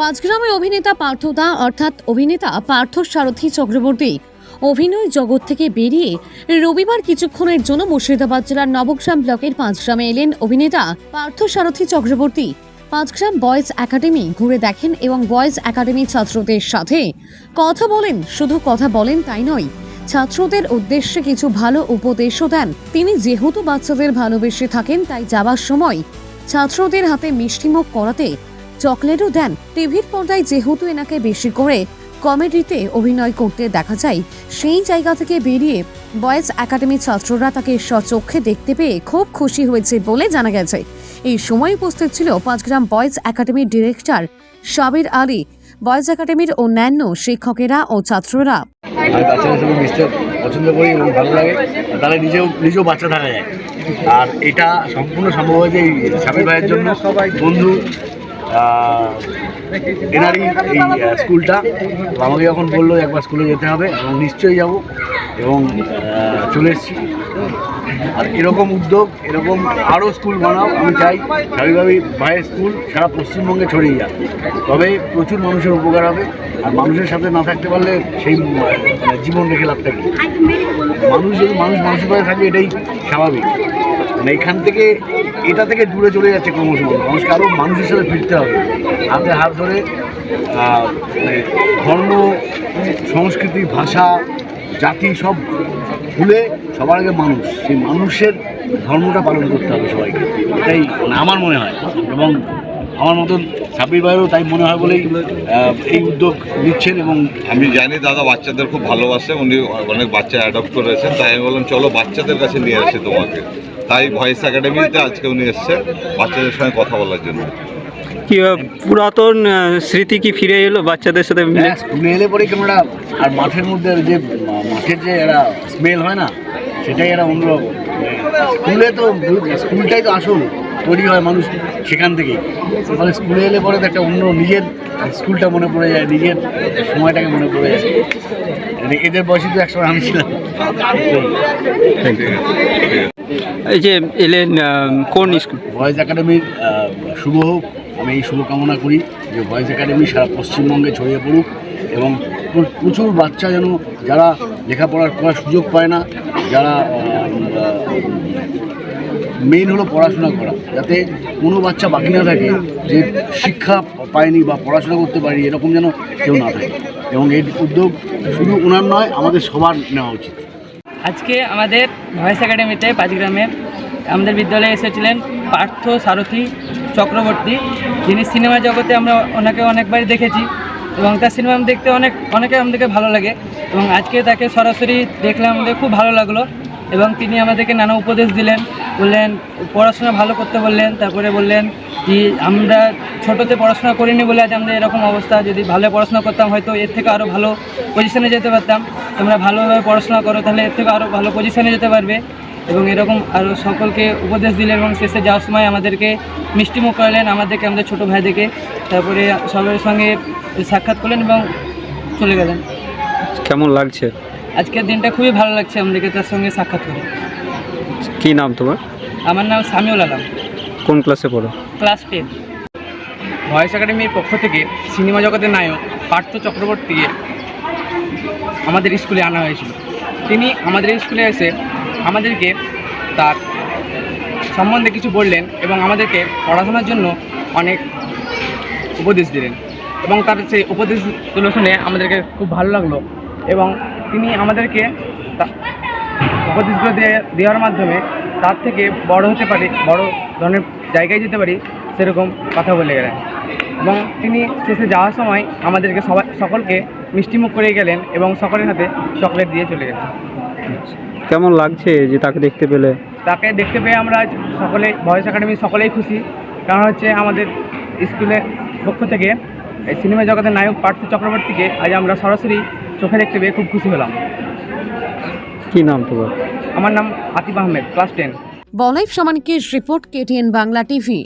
পাঁচগ্রামে অভিনেতা পার্থদা, অর্থাৎ অভিনেতা পার্থ সারথী চক্রবর্তী, অভিনয় জগৎ থেকে বেরিয়ে রবিবার কিছুক্ষণের জন্য মুর্শিদাবাদ জেলার নবগ্রাম ব্লকের পাঁচগ্রামে এলেন অভিনেতা পার্থ সারথী চক্রবর্তী। পাঁচগ্রাম বয়েজ একাডেমি ঘুরে দেখেন এবং বয়েজ একাডেমি ছাত্রদের সাথে কথা বলেন। শুধু কথা বলেন তাই নয়, ছাত্রদের উদ্দেশ্যে কিছু ভালো উপদেশও দেন। তিনি যেহেতু বাচ্চাদের ভালোবেসে থাকেন, তাই যাবার সময় ছাত্রদের হাতে মিষ্টিমুখ করাতে চকলেটও দেন। টিভির পর্দায় যেহেতু এনাকে বেশি করে কমেডিতে অভিনয় করতে দেখা যায়, সেই জায়গা থেকে বেরিয়ে বয়েজ একাডেমি ছাত্ররা তাকে স্বচক্ষে দেখতে পেয়ে খুব খুশি হয়েছে বলে জানা গেছে। এই সময় উপস্থিত ছিল পাঁচগ্রাম বয়েজ একাডেমির ডিরেক্টর সাবির আলী। বয়েজ একাডেমির অন্যান্য শিক্ষকেরা ও ছাত্ররা পছন্দ করি এবং ভালো লাগে। তাহলে নিজেও নিজেও বাচ্চা থাকা যায়। আর এটা সম্পূর্ণ সম্ভব হয়েছে এই স্বামী ভাইয়ের জন্য। বন্ধু এনারই এই স্কুলটা। আমাকে যখন বলল, একবার স্কুলে যেতে হবে এবং নিশ্চয়ই যাব এবং চলে এসেছি। আর এরকম উদ্যোগ, এরকম আরও স্কুল বানাও, আমি চাই স্বাভাবিকভাবে ভাইয়ের স্কুল সারা পশ্চিমবঙ্গে ছড়িয়ে যাক। তবে প্রচুর মানুষের উপকার হবে, আর মানুষের সাথে না থাকতে পারলে সেই মানে জীবন রেখে লাভটা কি? মানুষ যদি মানুষ মানুষের পাশে থাকবে, এটাই স্বাভাবিক। মানে এখান থেকে এটা থেকে দূরে চলে যাচ্ছে ক্রমশ মানুষ। মানুষকে আরও মানুষের সাথে ফিরতে হবে। হাতে হাত ধরে মানে ধর্ম, সংস্কৃতি, ভাষা, জাতি সব ভুলে সবার আগে মানুষ। সেই মানুষের ধর্মটা পালন করতে হবে সবাইকে। এটাই মানে আমার মনে হয়। এবং আমার মতন সাবির ভাইয়েরও তাই মনে হয় বলেই এই উদ্যোগ নিচ্ছেন এবং আমি জানি দাদা বাচ্চাদের খুব ভালোবাসে। উনি অনেক বাচ্চা অ্যাডপ্ট করেছেন। তাই আমি বললাম, চলো বাচ্চাদের কাছে নিয়ে আসি তোমাকে। তাই ভয়েস একাডেমিতে আজকে উনি এসছে বাচ্চাদের সঙ্গে কথা বলার জন্য। কি পুরাতন স্মৃতি কি ফিরে এলো বাচ্চাদের সাথে মিলে? হ্যাঁ স্কুলে এলে পরে কেমন একটা আর মাঠের মধ্যে যে মাঠের যে একটা স্মেল হয় না সেটাই একটা অন্যরকম স্কুলে তো স্কুলটাই তো আসল তৈরি হয় মানুষ সেখান থেকেই ফলে স্কুলে এলে পরে তো একটা অন্য নিজের স্কুলটা মনে পড়ে যায় নিজের সময়টাকে মনে পড়ে যায়। মানে এদের বয়সে তো একসময় আমি ছিলাম। এই যে এলেন কোন স্কুল? ভয়েস একাডেমির শুভ হোক। আমি এই শুভকামনা করি যে ভয়েস একাডেমি সারা পশ্চিমবঙ্গে ছড়িয়ে পড়ুক এবং প্রচুর বাচ্চা যেন যারা লেখাপড়ার করার সুযোগ পায় না, যারা মেইন হলো পড়াশোনা করা, যাতে কোনো বাচ্চা বাকি না থাকে যে শিক্ষা পায়নি বা পড়াশোনা করতে পারি এরকম যেন কেউ না থাকে। এবং এই উদ্যোগ শুধু ওনার নয়, আমাদের সবার নেওয়া উচিত। আজকে আমাদের ভয়েস একাডেমিতে পাঁচগ্রামে আমাদের বিদ্যালয়ে এসেছিলেন পার্থ সারথী চক্রবর্তী। যিনি সিনেমা জগতে আমরা ওনাকে অনেকবার দেখেছি এবং তার সিনেমা দেখতে অনেক, অনেকে আমাদেরকে ভালো লাগে। এবং আজকে তাকে সরাসরি দেখলে আমাদের খুব ভালো লাগল। এবং তিনি আমাদেরকে নানা উপদেশ দিলেন। বললেন, পড়াশোনা ভালো করতে বললেন। তারপরে বললেন যে, আমরা ছোটোতে পড়াশোনা করিনি বলে আজ আমাদের এরকম অবস্থা। যদি ভালো পড়াশোনা করতাম, হয়তো এর থেকে আরও ভালো পজিশনে যেতে পারতাম। তোমরা ভালোভাবে পড়াশোনা করো, তাহলে এর থেকে আরও ভালো পজিশনে যেতে পারবে। এবং এরকম আরও সকলকে উপদেশ দিলেন এবং শেষে যাওয়ার সময় আমাদেরকে মিষ্টিমুখ করালেন, আমাদেরকে, আমাদের ছোটো ভাইদেরকে। তারপরে সবার সঙ্গে সাক্ষাৎ করলেন এবং চলে গেলেন। কেমন লাগছে? আজকের দিনটা খুবই ভালো লাগছে আমাদেরকে তার সঙ্গে সাক্ষাৎ করে। কি নাম তোমার? আমার নাম সামিউল আলম। কোন ক্লাসে পড়ো? Class ten. ভয়েস একাডেমির পক্ষ থেকে সিনেমা জগতের নায়ক পার্থ চক্রবর্তীকে আমাদের স্কুলে আনা হয়েছিল। তিনি আমাদের স্কুলে এসে আমাদেরকে তার সম্বন্ধে কিছু বললেন এবং আমাদেরকে পড়াশোনার জন্য অনেক উপদেশ দিলেন। এবং তার সেই উপদেশগুলো শুনে আমাদেরকে খুব ভালো লাগল এবং তিনি আমাদেরকে উপদেশগুলো দেওয়ার মাধ্যমে তার থেকে বড় হতে পারি বড় ধরনের জায়গায় যেতে পারি সেরকম কথা বলে গেলেন। এবং তিনি শেষে যাওয়ার সময় আমাদেরকে সবাই সকলকে মিষ্টিমুখ করে গেলেন এবং সকলের হাতে চকলেট দিয়ে চলে গেলেন। কেমন লাগছে যে তাকে দেখতে পেলে? তাকে দেখতে পেয়ে আমরা আজ সকলে ভয়েস একাডেমি সকলেই খুশি। কারণ হচ্ছে আমাদের স্কুলের পক্ষ থেকে এই সিনেমা জগতের নায়ক পার্থ চক্রবর্তীকে আজ আমরা সরাসরি চোখে দেখতে পেয়ে খুব খুশি হলাম। কি নাম তোমার? আমার নাম আতিফ আহমেদ ক্লাস টেন বলাইফ সমানকে রিপোর্ট কেটিএন বাংলা টিভি